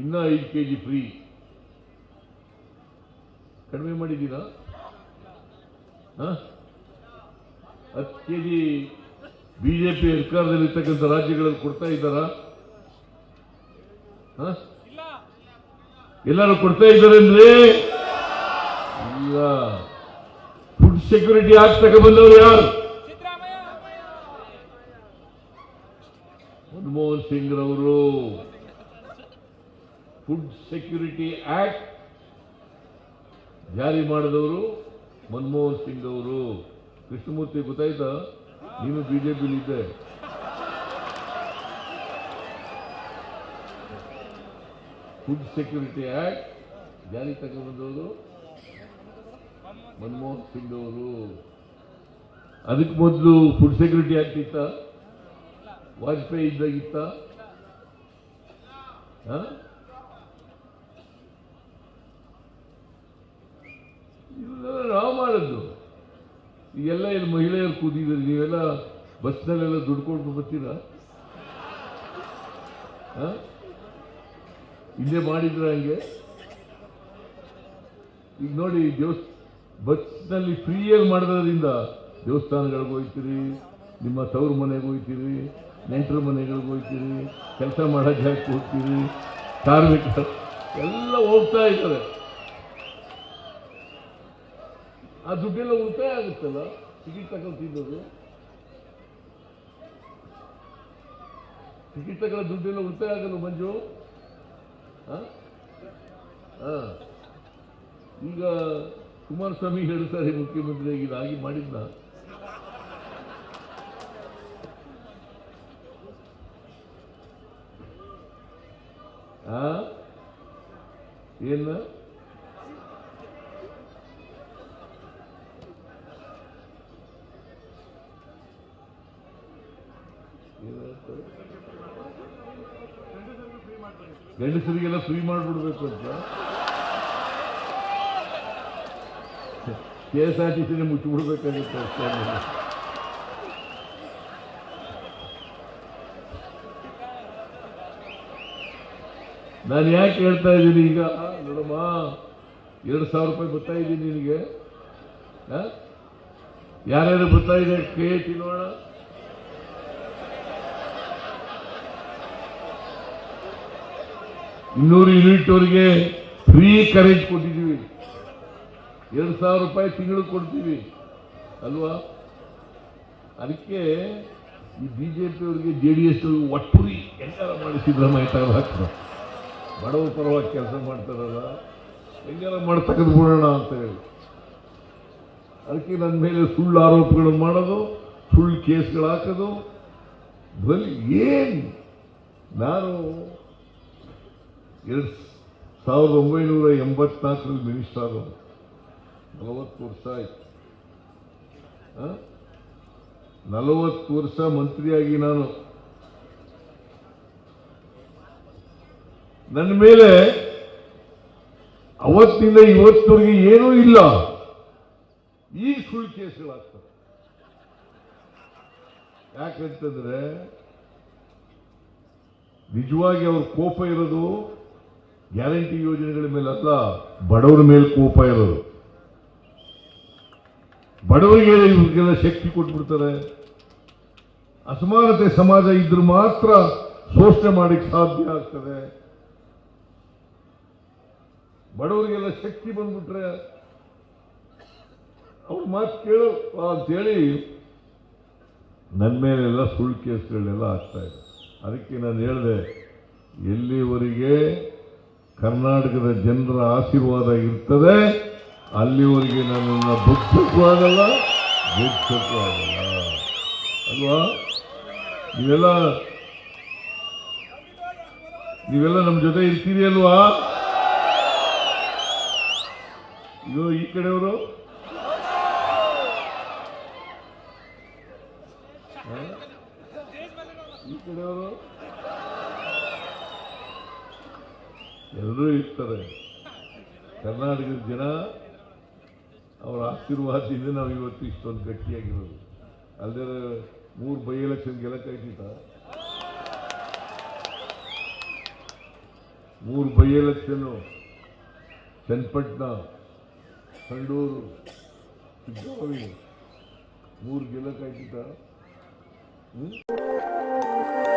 ಇನ್ನ ಐದು K G free ಕಡಿಮೆ ಮಾಡಿದ್ದೀರಾ? ಹತ್ತು ಕೆ ಜಿ ಬಿಜೆಪಿ ಅಧಿಕಾರದಲ್ಲಿರ್ತಕ್ಕಂಥ ರಾಜ್ಯಗಳಲ್ಲಿ ಕೊಡ್ತಾ ಇದ್ದಾರಾ? ಎಲ್ಲರೂ ಕೊಡ್ತಾ ಇದ್ದಾರೆ ಅಂದ್ರೆ? ಇಲ್ಲ. ಫುಡ್ ಸೆಕ್ಯೂರಿಟಿ ಆಕ್ಟ್ ತಗೊಂಡ್ಬಂದವರು ಯಾರು? ಮನಮೋಹನ್ ಸಿಂಗ್ ರವರು ಫುಡ್ ಸೆಕ್ಯೂರಿಟಿ ಆಕ್ಟ್ ಜಾರಿ ಮಾಡಿದವರು ಮನಮೋಹನ್ ಸಿಂಗ್ ಅವರು. ಕೃಷ್ಣಮೂರ್ತಿ ಗೊತ್ತಾಯ್ತಾ? ನೀನು ಬಿಜೆಪಿಲಿ ಇದ್ದೆ ಫುಡ್ ಸೆಕ್ಯೂರಿಟಿ ಆಕ್ಟ್ ಜಾರಿ ತಗೊಂಡ್ಬಂದವರು ಮನಮೋಹನ್ ಸಿಂಗ್ ಅವರು. ಅದಕ್ಕೆ ಮೊದಲು ಫುಡ್ ಸೆಕ್ಯೂರಿಟಿ ಆಕ್ಟ್ ಇತ್ತ? ವಾಜಪೇಯಿ ಇದ್ದಾಗಿತ್ತ ಇದೆಲ್ಲ ನಾವು ಮಾಡೋದು ಈಗೆಲ್ಲ ಇಲ್ಲಿ ಮಹಿಳೆಯರು ಕೂದಿದ್ದೀರಿ ನೀವೆಲ್ಲ ಬಸ್ನಲ್ಲೆಲ್ಲ ದುಡ್ಡು ಕೊಟ್ಟು ಬರ್ತೀರಾ? ಇಲ್ಲೇ ಮಾಡಿದ್ರ ಹಂಗೆ? ಈಗ ನೋಡಿ ದೇವಸ್ ಬಸ್ನಲ್ಲಿ ಫ್ರೀಯಾಗಿ ಮಾಡಿದ್ರಿಂದ ದೇವಸ್ಥಾನಗಳಿಗೆ ಹೋಗ್ತೀರಿ, ನಿಮ್ಮ ತವ್ರ ಮನೆಗೆ ಹೋಗ್ತೀರಿ, ನೆಂಟರ ಮನೆಗಳಿಗೆ ಹೋಗ್ತೀರಿ, ಕೆಲಸ ಮಾಡೋ ಜಾಗಕ್ಕೆ ಹೋಗ್ತೀರಿ, ಕಾರ್ಮಿಕರು ಎಲ್ಲ ಹೋಗ್ತಾ ಇದ್ದಾರೆ. ಆ ದುಡ್ಡೆಲ್ಲ ಉಳಿತಾಯ ಆಗುತ್ತಲ್ಲ? ಟಿಕೆಟ್ ತಗೊಳ್ತಿದ್ದದು ಟಿಕೆಟ್ ತಗೊಳ್ಳೋ ದುಡ್ಡೆಲ್ಲ ಉಳಿತಾಯ ಆಗಲ್ಲ ಮಂಜು. ಈಗ ಕುಮಾರಸ್ವಾಮಿ ಹೇಳ್ತಾರೆ ಮುಖ್ಯಮಂತ್ರಿ ಇದಾಗಿ ಮಾಡಿದ್ನ? ಆ ಏನ? ಗಂಡಸರಿಗೆಲ್ಲ ಫ್ರೀ ಮಾಡಿಬಿಡ್ಬೇಕು ಅಂತ. ಕೆ ಎಸ್ ಆರ್ ಟಿ ಸಿನೇ ಮುಚ್ಚಿಬಿಡ್ಬೇಕಾಗುತ್ತೆ ಅಷ್ಟೇ ನಾನು ಯಾಕೆ ಹೇಳ್ತಾ ಇದ್ದೀನಿ ಈಗ? ನೋಡಮ್ಮ, ಎರಡು ಸಾವಿರ ರೂಪಾಯಿ ಬರ್ತಾ ಇದ್ದೀನಿ ನಿನಗೆ? ಯಾರ್ಯಾರು ಬರ್ತಾ ಇದೆ? ಕೈ ಎತ್ತಿ ಇನ್ನೂರು ಯೂನಿಟ್ವರೆಗೆ ಫ್ರೀ ಕರೆಂಟ್ ಕೊಟ್ಟಿದ್ದೀವಿ. ಎರಡು ಸಾವಿರ ರೂಪಾಯಿ ತಿಂಗಳು ಕೊಡ್ತೀವಿ. ಅಲ್ವಾ? ಅದಕ್ಕೆ ಈ ಬಿಜೆಪಿ ಅವರಿಗೆ ಜೆ ಡಿ ಎಸ್ ಒಟ್ಟುರಿ ಹೆಂಗಾರ ಮಾಡಿ ಸಿದ್ದರಾಮಯ್ಯ ಹಾಕ್ತಾರೆ. ಬಡವ ಪರವಾಗಿ ಕೆಲಸ ಮಾಡ್ತಾರಲ್ಲ ಹೆಂಗಾರ ಮಾಡಿ ತೆಗೆದುಕೊಳ್ಳೋಣ ಅಂತ ಹೇಳಿ. ಅದಕ್ಕೆ ನನ್ನ ಮೇಲೆ ಸುಳ್ಳು ಆರೋಪಗಳು ಮಾಡೋದು, ಸುಳ್ಳು ಕೇಸ್ಗಳು ಹಾಕೋದು. ಬಲಿ ಏನು? ನಾನು ಎರಡು ಸಾವಿರದ ಒಂಬೈನೂರ ಎಂಬತ್ನಾಲ್ಕರಲ್ಲಿ ಮಿನಿಸ್ಟರ್ ನಲವತ್ತು ವರ್ಷ ಆಯ್ತು? ನಲವತ್ತು ವರ್ಷ ಮಂತ್ರಿಯಾಗಿ ನಾನು. ನನ್ನ ಮೇಲೆ ಅವತ್ತಿನಿಂದ ಇವತ್ತಿನವರೆಗೆ ಏನೂ ಇಲ್ಲ. ಈ ಸುಳ್ಳು ಕೇಸ್ಗಳಾಗ್ತವೆ. ಯಾಕಂತಂದ್ರೆ ನಿಜವಾಗಿ ಅವ್ರ ಕೋಪ ಇರೋದು ಗ್ಯಾರಂಟಿ ಯೋಜನೆಗಳ ಮೇಲೆ ಅಲ್ಲ, ಬಡವರ ಮೇಲೆ ಕೋಪ ಇರೋದು. ಬಡವರಿಗೆ ಇವ್ರಿಗೆಲ್ಲ ಶಕ್ತಿ ಕೊಟ್ಬಿಡ್ತಾರೆ. ಅಸಮಾನತೆ ಸಮಾಜ ಇದ್ರೆ ಮಾತ್ರ ಶೋಷಣೆ ಮಾಡಕ್ಕೆ ಸಾಧ್ಯ ಆಗ್ತದೆ. ಬಡವರಿಗೆಲ್ಲ ಶಕ್ತಿ ಬಂದ್ಬಿಟ್ರೆ ಅವ್ರ ಮಾತು ಕೇಳು ಅಂತೇಳಿ ನನ್ನ ಮೇಲೆಲ್ಲ ಸುಳ್ಳು ಕೇಸ್ಗಳನ್ನೆಲ್ಲ ಆಗ್ತಾ ಇದೆ. ಅದಕ್ಕೆ ನಾನು ಹೇಳಿದೆ, ಎಲ್ಲಿವರೆಗೆ ಕರ್ನಾಟಕದ ಜನರ ಆಶೀರ್ವಾದ ಇರ್ತದೆ. ಅಲ್ಲಿವರೆಗೆ ನನ್ನನ್ನು ಬುದ್ಧಕ್ಕೂ ಆಗಲ್ಲ ಗೆಲ್ಸಕ್ಕೂ ಆಗಲ್ಲ. ಅಲ್ವಾ? ನೀವೆಲ್ಲ ನೀವೆಲ್ಲ ನಮ್ಮ ಜೊತೆ ಇರ್ತೀರಿ ಅಲ್ವಾ? ಇದು ಈ ಕಡೆಯವರು. ಈ ಕಡೆಯವರು. ಎಲ್ಲರೂ ಇರ್ತಾರೆ. ಕರ್ನಾಟಕದ ಜನ ಅವರ ಆಶೀರ್ವಾದದಿಂದ ನಾವು ಇವತ್ತು ಇಷ್ಟೊಂದು ಗಟ್ಟಿಯಾಗಿರೋದು. ಅಲ್ಲದೆ ಮೂರು ಬೈ ಎಲೆಕ್ಷನ್ ಗೆಲ್ಲಕ್ಕಾಯ್ತಿತ್ತ? ಮೂರು ಬೈ ಎಲೆಕ್ಷನ್ನು ಚನ್ನಪಟ್ಟಣ, ಸಂಡೂರು ಸಿದ್ದಾವಿ ಮೂರು ಗೆಲ್ಲಕ್ಕಾಯ್ತಿತ್ತ? ಹ್ಮ್?